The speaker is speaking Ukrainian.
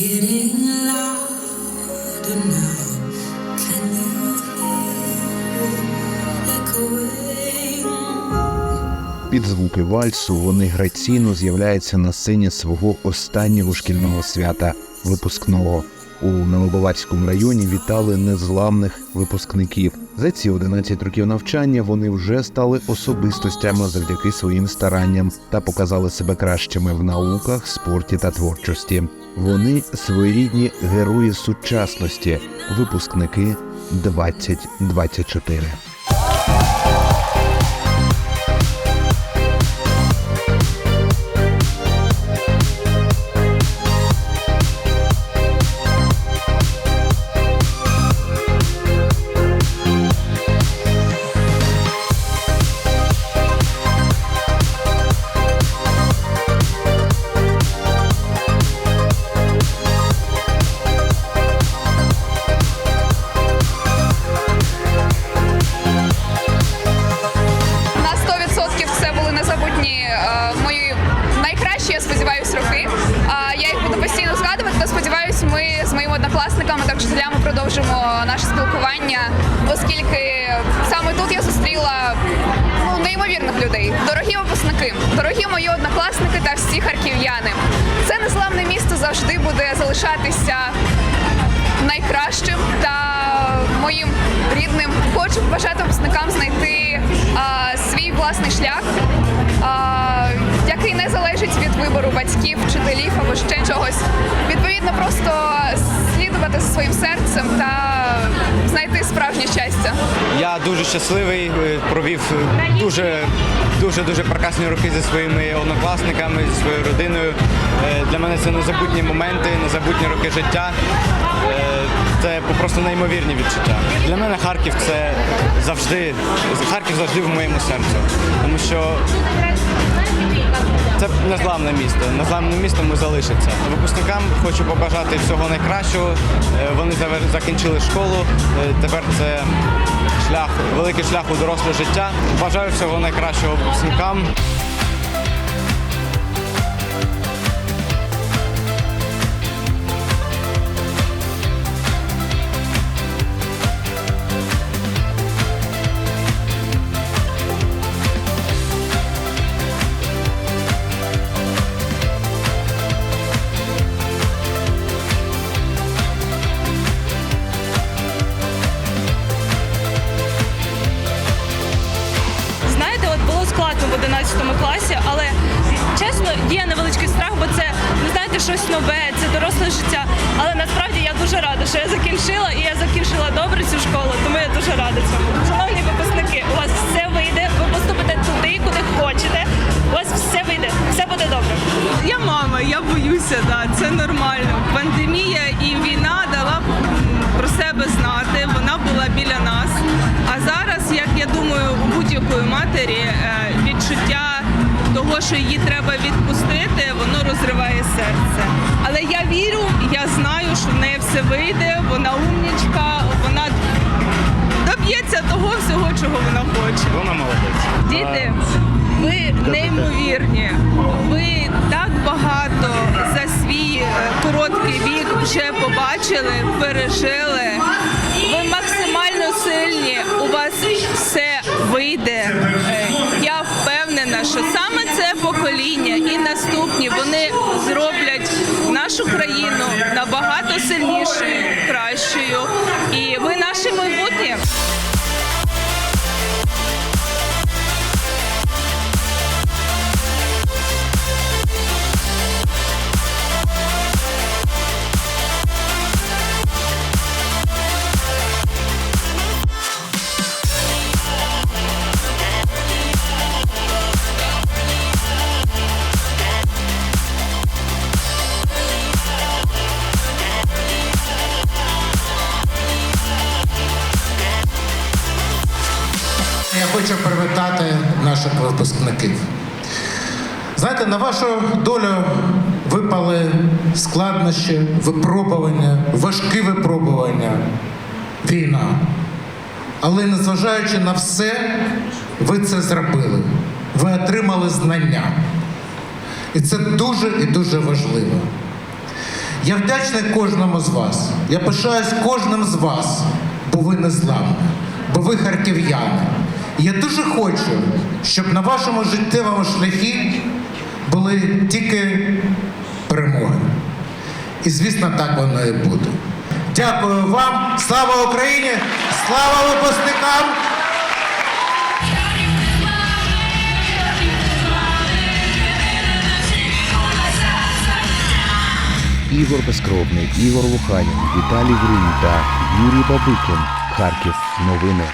Під звуки вальсу вони граційно з'являються на сцені свого останнього шкільного свята випускного. У Новобаварському районі вітали незламних випускників. За ці 11 років навчання вони вже стали особистостями завдяки своїм старанням та показали себе кращими в науках, спорті та творчості. Вони своєрідні герої сучасності, випускники 2024. Однокласниками та вчителями продовжимо наше спілкування, оскільки саме тут я зустріла ну, неймовірних людей. Дорогі випускники, дорогі мої однокласники та всі харків'яни. Це незламне місто завжди буде залишатися найкращим та моїм рідним. Хочу побажати випускникам знайти а, свій власний шлях, а, який не залежить від вибору батьків, вчителів або ще чогось. Відповідно, просто слідувати за своїм серцем та знайти справжнє щастя. Я дуже щасливий, е, провів е, дуже дуже дуже прекрасні роки зі своїми однокласниками, зі своєю родиною. Е, Для мене це незабутні моменти, незабутні роки життя. Це просто неймовірні відчуття. Для мене Харків це завжди Харків завжди в моєму серці, тому що це незламне місто. Незламним містом ми залишиться. Випускникам хочу побажати всього найкращого. Е, Вони закінчили школу. Е, Тепер це шлях, великий шлях у доросле життя. Бажаю всього найкращого випускникам. Є невеличкий страх, бо це не знаєте щось нове, це доросле життя. Але насправді я дуже рада, що я закінчила і я закінчила добре цю школу, тому я дуже рада цьому. Шановні випускники, у вас все вийде, ви поступите туди, куди хочете. У вас все вийде, все буде добре. Я мама, я боюся, да, це нормально. Все вийде. Вона умнічка, вона доб'ється того всього, чого вона хоче. Вона молодець. Діти, ви неймовірні. Ви так багато за свій е, короткий вік вже побачили, пережили. Ви максимально сильні. У вас все вийде. Е, Я впевнена, що саме це покоління і наступні вони зроблять нашу країну. І ви наше майбутнє. Я хочу привітати наших випускників. Знаєте, на вашу долю випали складнощі, випробування, важкі випробування, війна. Але незважаючи на все, ви це зробили. Ви отримали знання. І це дуже і дуже важливо. Я вдячний кожному з вас. Я пишаюсь кожним з вас, бо ви не зламні, бо ви харків'яни. Я дуже хочу, щоб на вашому життєвому шляхі були тільки перемоги. І звісно, так воно і буде. Дякую вам, слава Україні, слава випускникам! Ігор Безкровний, Ігор Луханін, Віталій Груй та Юрій Бабикін. Харків. Новини.